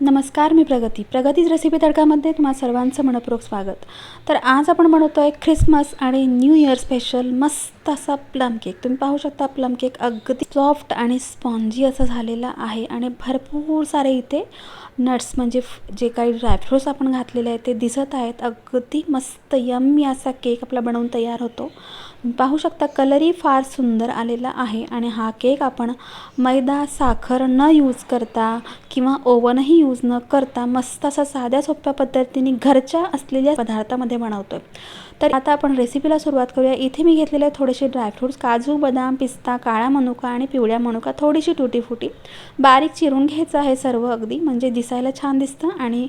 नमस्कार मी प्रगती. प्रगतीज रेसिपी तडकामध्ये तुम्हाला सर्वांचं मनपूर्वक स्वागत. तर आज आपण बनवतो आहे ख्रिसमस आणि न्यू इयर स्पेशल मस्त असा प्लम केक तुम्ही पाहू शकता प्लम केक अगदी सॉफ्ट आणि स्पॉन्जी असं झालेला आहे आणि भरपूर सारे इथे नट्स म्हणजे जे काही ड्रायफ्रूट्स आपण घातलेले आहेत ते दिसत आहेत. अगदी मस्त यम्मी असा केक आपला बनवून तयार होतो. पाहू शकता कलरही फार सुंदर आलेला आहे आणि हा केक आपण मैदा साखर न यूज करता किंवा ओव्हनही यूज न करता मस्त असा साध्या सोप्या पद्धतीने घरच्या असलेल्या पदार्थामध्ये बनवतो तर आता आपण रेसिपीला सुरुवात करूया. इथे मी घेतलेले थोडेसे ड्रायफ्रूट्स काजू बदाम पिस्ता काळा मनुका आणि पिवळ्या मनुका थोडीशी तुटीफुटी बारीक चिरून घ्यायचं आहे सर्व अगदी म्हणजे दिसायला छान दिसतं आणि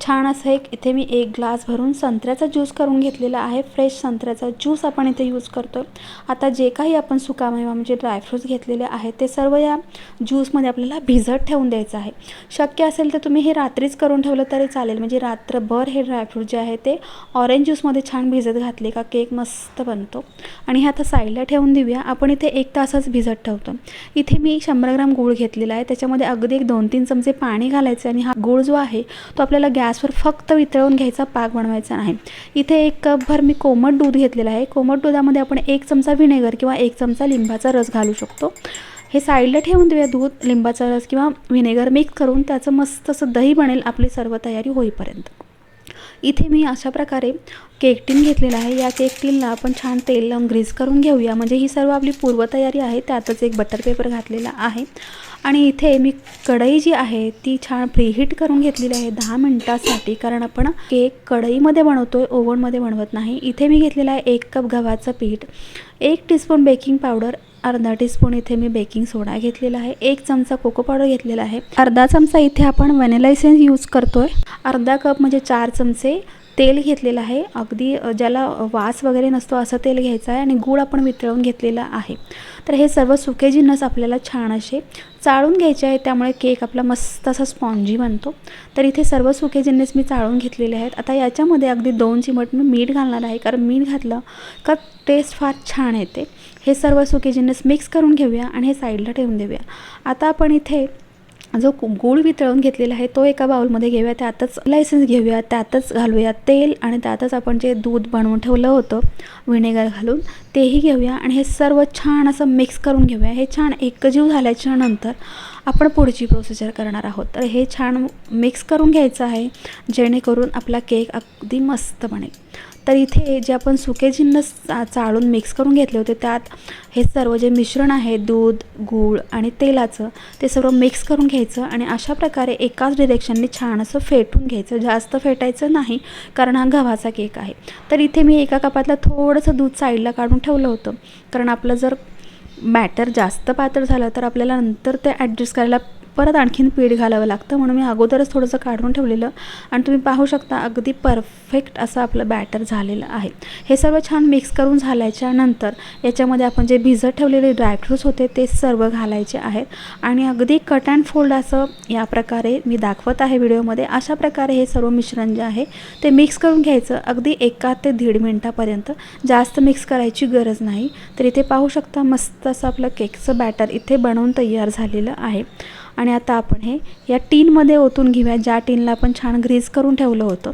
छान असं एक इथे मी एक ग्लास भरून संत्र्याचा ज्यूस करून घेतलेला आहे. फ्रेश संत्र्याचा ज्यूस आपण इथे यूज करतो. आता जे काही आपण सुकामेवा म्हणजे ड्रायफ्रूट्स घेतलेले आहेत ते सर्व या ज्यूसमध्ये आपल्याला भिजत ठेवून द्यायचं आहे. शक्य असेल तर तुम्ही हे रात्रीच करून ठेवलं तरी चालेल. म्हणजे रात्रभर हे ड्रायफ्रूट जे आहे ते ऑरेंज ज्यूसमध्ये छान भिजत घातले का केक मस्त बनतो. आणि हे आता साईडला ठेवून देऊया. आपण इथे एक तासच भिजत ठेवतो. इथे मी शंभर ग्राम गूळ घेतलेला आहे. त्याच्यामध्ये अगदी एक दोन तीन चमचे पाणी घालायचे आणि हा गूळ जो आहे तो आपल्याला गॅसवर फक्त वितळवून घ्यायचा पाक बनवायचा नाही. इथे एक कपभर मी कोमट दूध घेतलेलं आहे. कोमट दुधामध्ये आपण एक चमचा व्हिनेगर किंवा एक चमचा लिंबाचा रस घालू शकतो. हे साईडला ठेवून देऊया दूध लिंबाचा रस किंवा व्हिनेगर मिक्स करून त्याचं मस्त असं दही बनेल आपली सर्व तयारी होईपर्यंत. इथे मी अशा प्रकारे केक टीन घेतलेला आहे. या केक टीनला आपण छान तेल लावून ग्रीस करून घेऊया. म्हणजे ही सर्व आपली पूर्वतयारी आहे. त्यातच एक बटर पेपर घातलेला आहे. आणि इथे मी कढई जी आहे ती छान प्रीहीट करून घेतलेली आहे दहा मिनटासाठी. कारण आपण केक कढईमध्ये बनवतो आहे ओव्हनमध्ये बनवत नाही. इथे मी घेतलेला आहे एक कप गव्हाचं पीठ एक टीस्पून बेकिंग पावडर अर्धा टीस्पून इथे मी बेकिंग सोडा घेतलेला आहे. एक चमचा कोको पावडर घेतलेला आहे. अर्धा चमचा इथे आपण व्हॅनिला यूज करतोय. अर्धा कप म्हणजे चार चमचे तेल घेतलेलं आहे. अगदी ज्याला वास वगैरे नसतो असं तेल घ्यायचं आहे आणि गूळ आपण वितळवून घेतलेला आहे. तर हे सर्व सुके जिन्नस आपल्याला छान असे चाळून घ्यायचे आहे त्यामुळे केक आपला मस्त असा स्पॉन्जी बनतो. तर इथे सर्व सुके जिन्नस मी चाळून घेतलेले आहेत. आता याच्यामध्ये अगदी दोन चिमट मी मीठ घालणार आहे. कारण मीठ घातलं का टेस्ट फार छान येते. हे सर्व सुके जिन्नस मिक्स करून घेऊया आणि हे साईडला ठेवून देऊया. आता आपण इथे जो गूळ वितळून घेतलेला आहे तो एका बाउलमध्ये घेऊया त्यातच लायसन्स घेऊया त्यातच घालूया तेल आणि त्यातच आपण जे दूध बनवून ठेवलं होतं व्हिनेगर घालून तेही घेऊया. आणि हे सर्व छान असं मिक्स करून घेऊया. हे छान एकजीव झाल्याच्यानंतर आपण पुढची प्रोसिजर करणार आहोत. तर हे छान मिक्स करून घ्यायचं आहे जेणेकरून आपला केक अगदी मस्त बनेल. तर इथे जे आपण सुके जिन्नस चाळून मिक्स करून घेतले होते त्यात हे सर्व जे मिश्रण आहे दूध गूळ आणि तेलाचं ते सर्व मिक्स करून घ्यायचं आणि अशा प्रकारे एकाच डिरेक्शनने छान असं फेटून घ्यायचं. जास्त फेटायचं नाही कारण हा गव्हाचा केक आहे. तर इथे मी एका कपातलं थोडंसं दूध साईडला काढून ठेवलं होतं. कारण आपलं जर बॅटर जास्त पातळ झालं तर आपल्याला नंतर ते ॲडजस्ट करायला परत आणखीन पीठ घालावं लागतं. म्हणून मी अगोदरच थोडंसं काढून ठेवलेलं. आणि तुम्ही पाहू शकता अगदी परफेक्ट असं आपलं बॅटर झालेलं आहे. हे सर्व छान मिक्स करून झाल्याच्यानंतर याच्यामध्ये आपण जे भिजत ठेवलेले ड्रायफ्रूट्स होते ते सर्व घालायचे आहेत. आणि अगदी कट अँड फोल्ड असं या प्रकारे मी दाखवत आहे व्हिडिओमध्ये. अशा प्रकारे हे सर्व मिश्रण जे आहे ते मिक्स करून घ्यायचं अगदी एका ते दीड मिनटापर्यंत. जास्त मिक्स करायची गरज नाही. तर इथे पाहू शकता मस्त असं आपलं केकचं बॅटर इथे बनवून तयार झालेलं आहे. आणि आता आपण हे या टीनमध्ये ओतून घेऊया. ज्या टीनला आपण छान ग्रीस करून ठेवलं होतं.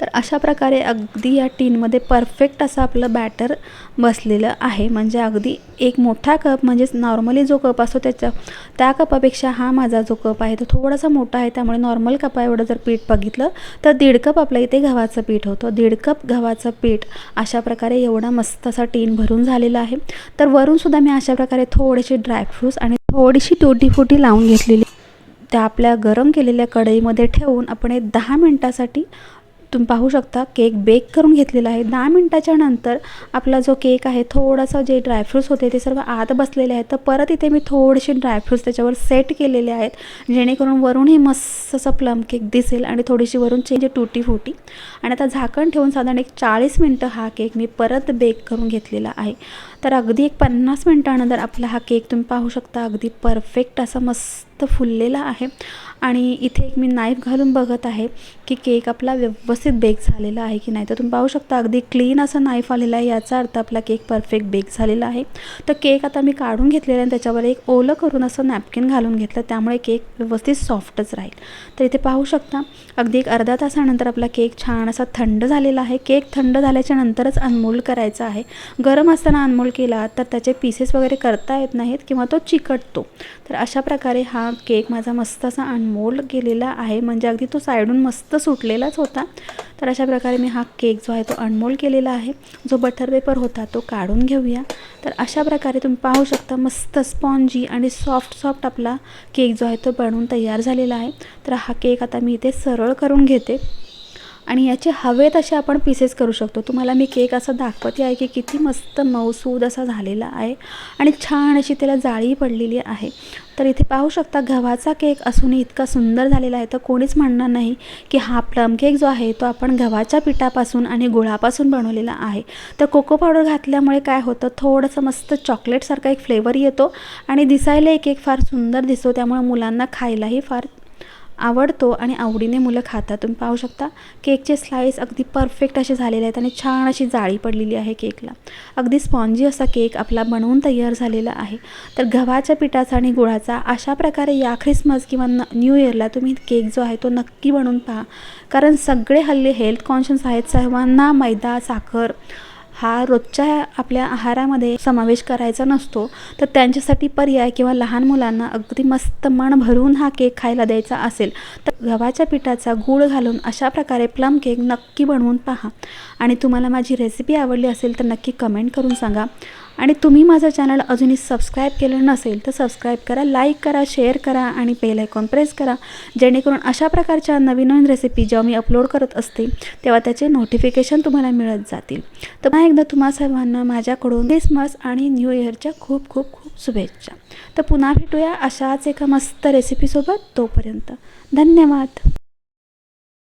तर अशा प्रकारे अगदी या टीनमध्ये परफेक्ट असं आपलं बॅटर बसलेलं आहे. म्हणजे अगदी एक मोठा कप म्हणजेच नॉर्मली जो कप असतो त्याच्या त्या कपापेक्षा हा माझा जो कप आहे तो थोडासा मोठा आहे. त्यामुळे नॉर्मल कपा एवढं जर पीठ बघितलं तर दीड कप आपल्या इथे गव्हाचं पीठ होतं. दीड कप गव्हाचं पीठ अशा प्रकारे एवढा मस्त असा टीन भरून झालेला आहे. तर वरूनसुद्धा मी अशा प्रकारे थोडेसे ड्रायफ्रूट्स आणि थोडीशी टोटी फोटी लावून घेतलेली. त्या आपल्या गरम केलेल्या कढईमध्ये ठेवून आपण एक दहा मिनटासाठी तुम्ही पाहू शकता केक बेक करून घेतलेला आहे. दहा मिनटाच्या नंतर आपला जो केक आहे थोडासा जे ड्रायफ्रूट्स होते ते सर्व आत बसलेले आहेत. तर परत इथे मी थोडेसे ड्रायफ्रूट्स त्याच्यावर सेट केलेले आहेत जेणेकरून वरूनही मस्त असं प्लम केक दिसेल आणि थोडीशी वरून चेंज तुटी फुटी आणि आता झाकण ठेवून साधारण एक चाळीस मिनटं हा केक मी परत बेक करून घेतलेला आहे. तर अगदी एक पन्नास मिनटानंतर आपला हा केक तुम्ही पाहू शकता अगदी परफेक्ट असा मस्त फुललेला आहे. आणि इथे एक मी नाईफ घालून बघत आहे की केक आपला व्यवस्थित बेक झालेला आहे की नाही. तर तुम्ही पाहू शकता अगदी क्लीन असा नाईफ आलेला आहे. याचा अर्थ आपला केक परफेक्ट बेक झालेला आहे. तर केक आता मी काढून घेतलेला आहे त्याच्यावर एक ओलं करून असं नॅपकिन घालून घेतलं. त्यामुळे केक व्यवस्थित सॉफ्टच राहील. तर इथे पाहू शकता अगदी एक अर्धा तासानंतर आपला केक छान असा थंड झालेला आहे. केक थंड झाल्याच्या नंतरच अनमोल्ड करायचा आहे. गरम असताना अनमोल्ड केला तर त्याचे पीसेस वगैरे करता येत नाहीत किंवा तो चिकटतो. तर अशा प्रकारे हा केक माझा मस्त असा अनमोल केलेला आहे. म्हणजे अगदी तो साईडून मस्त सुटलेलाच होता. तर अशा प्रकारे मी हा केक जो आहे तो अनमोल केलेला आहे. जो बटर पेपर होता तो काढून घेऊया. तर अशा प्रकारे तुम्ही पाहू शकता मस्त स्पॉन्जी आणि सॉफ्ट सॉफ्ट आपला केक जो आहे तो बनवून तयार झालेला आहे. तर हा केक आता मी इथे सरळ करून घेते. आणि याचे हवे तसे आपण पीसेस करू शकतो. तुम्हाला मी केक असा दाखवते आहे की किती मस्त मऊसूद असा झालेला आहे आणि छान अशी त्याला जाळी पडलेली आहे. तर इथे पाहू शकता गव्हाचा केक असूनही इतका सुंदर झालेला आहे. तर कोणीच म्हणणार नाही की हा प्लम केक जो आहे तो आपण गव्हाच्या पिठापासून आणि गुळापासून बनवलेला आहे. तर कोको पावडर घातल्यामुळे काय होतं? थोडंसं मस्त चॉकलेटसारखा एक फ्लेवर येतो आणि दिसायला एक केक फार सुंदर दिसतो. त्यामुळे मुलांना खायलाही फार आवडतो आणि आवडीने मुलं खातात. तुम्ही पाहू शकता केकचे स्लाईस अगदी परफेक्ट असे झालेले आहेत आणि छान अशी जाळी पडलेली आहे केकला. अगदी स्पॉन्जी असा केक आपला बनवून तयार झालेला आहे. तर गव्हाच्या पिठाचा आणि गुळाचा अशा प्रकारे या ख्रिसमस किंवा न न्यू इयरला तुम्ही केक जो आहे तो नक्की बनवून पहा. कारण सगळे हल्ली हेल्थ कॉन्शियस आहेत. सर्वांना मैदा साखर हा रोजच्या आपल्या आहारामध्ये समावेश करायचा नसतो तर त्यांच्यासाठी पर्याय किंवा लहान मुलांना अगदी मस्त मन भरून हा केक खायला द्यायचा असेल तर गव्हाच्या पिठाचा गूळ घालून अशा प्रकारे प्लम केक नक्की बनवून पहा. आणि तुम्हाला माझी रेसिपी आवडली असेल तर नक्की कमेंट करून सांगा. आणि तुम्ही माझं चॅनल अजूनही सबस्क्राईब केलं नसेल तर सबस्क्राईब करा लाईक करा शेअर करा आणि बेल आयकॉन प्रेस करा. जेणेकरून अशा प्रकारच्या नवीन नवीन रेसिपी जेव्हा मी अपलोड करत असते तेव्हा त्याचे नोटिफिकेशन तुम्हाला मिळत जातील. तर पुन्हा एकदा तुम्हा सर्वांना माझ्याकडून क्रिसमस आणि न्यू इयरच्या खूप खूप खूप शुभेच्छा. तर पुन्हा भेटूया अशाच एका मस्त रेसिपीसोबत तोपर्यंत. धन्यवाद.